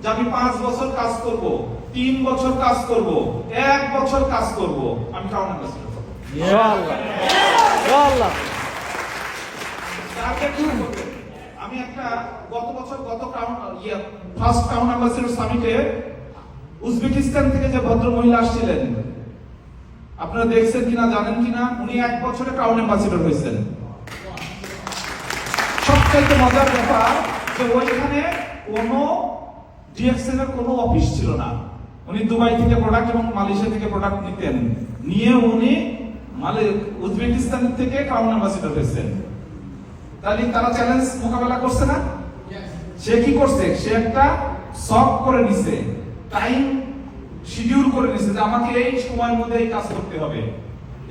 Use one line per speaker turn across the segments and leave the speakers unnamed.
যে আমি পাঁচ বছর কাজ করব তিন বছর কাজ করব এক বছর কাজ করব আমি ক্রাউন অ্যাম্বাসেডর হব।
ইনশাআল্লাহ। ইনশাআল্লাহ।
টার্গেট কি করবে? আমি একটা গত বছর গত ক্রাউন ইয়ে ফার্স্ট ক্রাউন অ্যাম্বাসেডর সামিটে উজবেকিস্তান থেকে যে ভদ্র মহিলা আসছিলেন আপনারা দেখছেন কিনা জানেন কিনা উনি এক বছরে ক্রাউন অ্যাম্বাসেডর হয়েছেন। সবচাইতে মজার ব্যাপার যে ওইখানে কোনো ডিএক্সএল এর কোনো অফিস ছিল না। উনি দুবাই থেকে প্রোডাক্ট এবং মালয়েশিয়া থেকে প্রোডাক্ট নিতেন। নিয়ে উনি মালে উজবেকিস্তান থেকে ক্রাউন অ্যাম্বাসেডর হয়েছেন। তাহলে তারা চ্যালেঞ্জ মোকাবেলা করছে না? সে কি করছে? সে একটা সব করে নিছে। টাইম শিডিউল করে নিছে যে আমাকে এই সময়ের মধ্যে এই কাজ করতে হবে।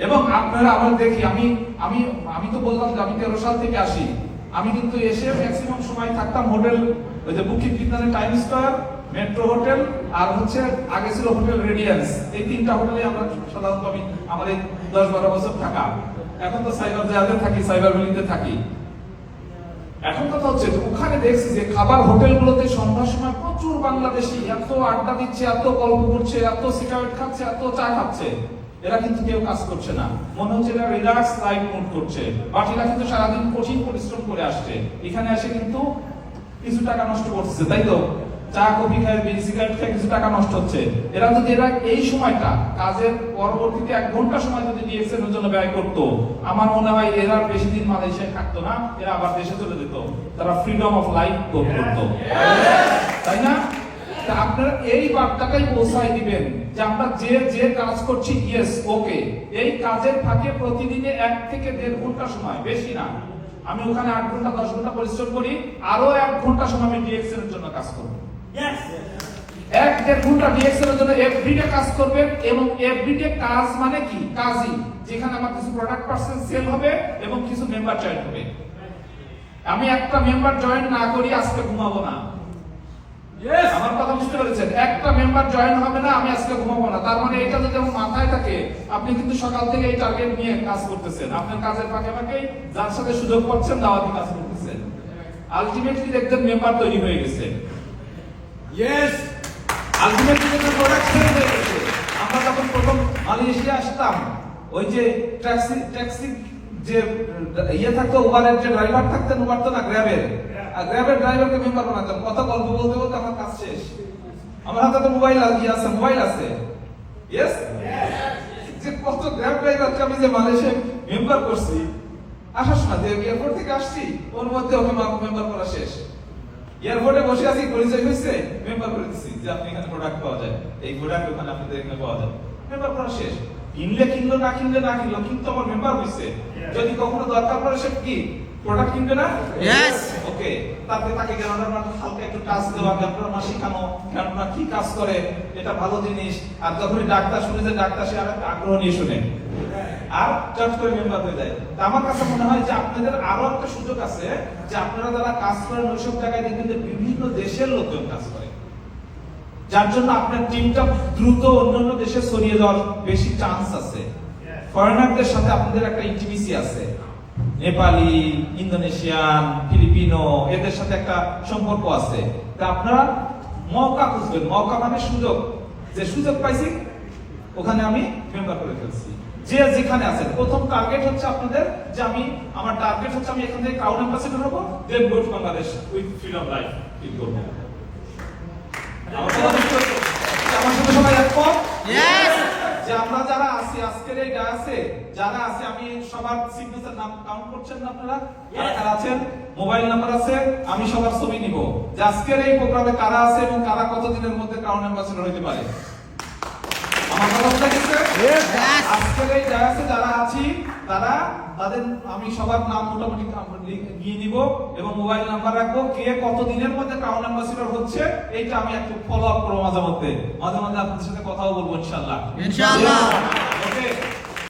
এবং আপনারা আবার দেখি আমি আমি আমি তো বললাম যে আমি তেরো সাল থেকে আসি। আমি কিন্তু এসে ম্যাক্সিমাম সময় থাকতাম হোটেল ওই যে টাইম মেট্রো হোটেল আর হচ্ছে আগে ছিল হোটেল রেডিয়েন্স এই তিনটা হোটেলে আমরা সাধারণত আমি আমার এই দশ বারো বছর থাকা। এখন তো সাইবার থাকি সাইবার ভ্যালিতে থাকি। এখন কথা হচ্ছে ওখানে দেখছি যে খাবার হোটেলগুলোতে সন্ধ্যার সময় প্রচুর বাংলাদেশি এত আড্ডা দিচ্ছে, এত গল্প করছে, এত সিগারেট খাচ্ছে, এত চা খাচ্ছে। এরা কিন্তু কেউ কাজ করছে না। মনে হচ্ছে এরা রিল্যাক্স লাইফ মুড করছে। বাট এরা কিন্তু সারাদিন কঠিন পরিশ্রম করে আসছে। এখানে এসে কিন্তু কিছু টাকা নষ্ট করছে তাই তো? চা কফি খায় বিড়ি সিগারেট খায় কিছু টাকা নষ্ট হচ্ছে। এরা যদি এরা এই সময়টা কাজের পরবর্তীতে এক ঘণ্টা সময় যদি ডিএক্সএল এর জন্য ব্যয় করতো আমার মনে হয় এরা বেশি দিন মালয়েশিয়ায় থাকতো না এরা আবার দেশে চলে যেত। তারা ফ্রিডম অফ লাইফ করতো। তাই না? আপনারা এই বার্তাটাই পৌঁছায় দিবেন যে আমরা যে যে কাজ করছি ইয়েস ওকে এই কাজের ফাঁকে প্রতিদিনে এক থেকে দেড় ঘণ্টা সময় বেশি না। আমি ওখানে আট ঘণ্টা দশ ঘণ্টা পরিশ্রম করি আরও এক ঘণ্টা সময় আমি ডিএক্সএল এর জন্য কাজ করব। এক দেড় ঘণ্টা ডিএক্সএল এর জন্য এভরিডে কাজ করবেন এবং এভরিডে কাজ মানে কি? কাজই। যেখানে আমার কিছু প্রোডাক্ট পার্সেন্ট সেল হবে এবং কিছু মেম্বার জয়েন হবে। আমি একটা মেম্বার জয়েন না করি আজকে ঘুমাবো না। আমার কথা বুঝতে পেরেছেন। একটা মেম্বার জয়েন হবে না আমি আজকে ঘুমাবো না। তার মানে এটা যদি আমার মাথায় থাকে আপনি কিন্তু সকাল থেকে এই টার্গেট নিয়ে কাজ করতেছেন। আপনার কাজের ফাঁকে ফাঁকে যার সাথে সুযোগ পাচ্ছেন দাওয়াতি কাজ করতেছেন। আলটিমেটলি দেখবেন মেম্বার তৈরি হয়ে গেছে। আলটিমেটলি কিন্তু প্রোডাক্ট হয়ে গেছে। আমরা যখন প্রথম মালয়েশিয়া আসতাম ওই যে ট্যাক্সি ট্যাক্সি যে ইয়ে থাকতো উবারের যে ড্রাইভার থাকতেন উবার তো না গ্র্যাবের আর গ্র্যাবের ড্রাইভারকে মেম্বার বানাতাম কত গল্প বলতে বলতে আমার কাজ শেষ। আমার হাতে তো মোবাইল আছে মোবাইল আছে। ইয়েস যে কত গ্র্যাব ড্রাইভারকে আমি যে মালয়েশিয়া মেম্বার করছি আসার সময় যে এয়ারপোর্ট থেকে আসছি ওর মধ্যে ওকে মেম্বার করা শেষ। এয়ারপোর্টে বসে আছি পরিচয় হয়েছে মেম্বার করে দিচ্ছি যে আপনি এখানে প্রোডাক্ট পাওয়া যায়। এই প্রোডাক্ট ওখানে আপনাদের এখানে পাওয়া যায়। মেম্বার করা শেষ। কিনলে কিনলো না কিনলে না কিনলো কিন্তু আমার মেম্বার হয়েছে যদি কখনো দরকার পড়ে সে কি? প্রোডাক্ট কিনবে না. ওকে তারপরে তাকে গ্রাউন্ডার হালকা একটু টাচ দেওয়া গ্রাউন্ডার শেখানো গ্রাউন্ডার কি কাজ করে? এটা ভালো জিনিস। আর যখনই ডাক্তার শুনে যে ডাক্তার সে আর আগ্রহ নিয়ে শুনে। আর চট করে মেম্বার হয়ে যায়। তা আমার কাছে মনে হয় যে আপনাদের আরও একটা সুযোগ আছে যে আপনারা যারা কাজ করেন ওইসব জায়গায় দেখবেন যে বিভিন্ন দেশের লোকজন কাজ করে। যার জন্য আপনার টিমটা দ্রুত অন্যান্য দেশে ছড়িয়ে যাওয়ার বেশি চান্স আছে। ফরেনারদের সাথে আপনাদের একটা ইন্টিমেসি আছে। নেপালি, ইন্দোনেশিয়ান, ফিলিপিনো, এদের সাথে একটা সম্পর্ক আছে। তা আপনারা মৌকা খুঁজবেন। মৌকা মানে সুযোগ। যে সুযোগ পাইছি, ওখানে আমি মেম্বার করে ফেলছি। যে যেখানে আছে। প্রথম টার্গেট হচ্ছে আপনাদের যে আমি, আমার টার্গেট হচ্ছে আমি এখান থেকে ক্রাউন অ্যাম্বাসেডর হব go Bangladesh with freedom life কি করব আমার কথা বুঝতে পেরেছ? আমার সাথে সবাই একমত
Yes!
যে আমরা যারা আছি আজকের এই ডায়াসে যারা আছে আমি সবার সিগনেচার নাম কাউন্ট করছেন না আপনারা? কারা কারা আছেন? মোবাইল নাম্বার আছে আমি সবার ছবি নিব। যে আজকের এই প্রোগ্রামে কারা আছে এবং কারা কতদিনের মধ্যে ক্রাউন অ্যাম্বাসেডর হতে পারে? আমার কথা. আজকের এই ডায়াসে যারা আছি তারা তাদের আমি সবার নাম মোটামুটি গিয়ে নিয়ে নিব এবং মোবাইল নাম্বার রাখব। কে কত দিনের মধ্যে টাউন অ্যাম্বাসিডর হচ্ছে এইটা আমি একটু ফলো আপ করব মাঝে মধ্যে। মাঝে মাঝে আপনাদের সাথে কথাও বলব ইনশাল্লাহ
ইনশাআল্লাহ।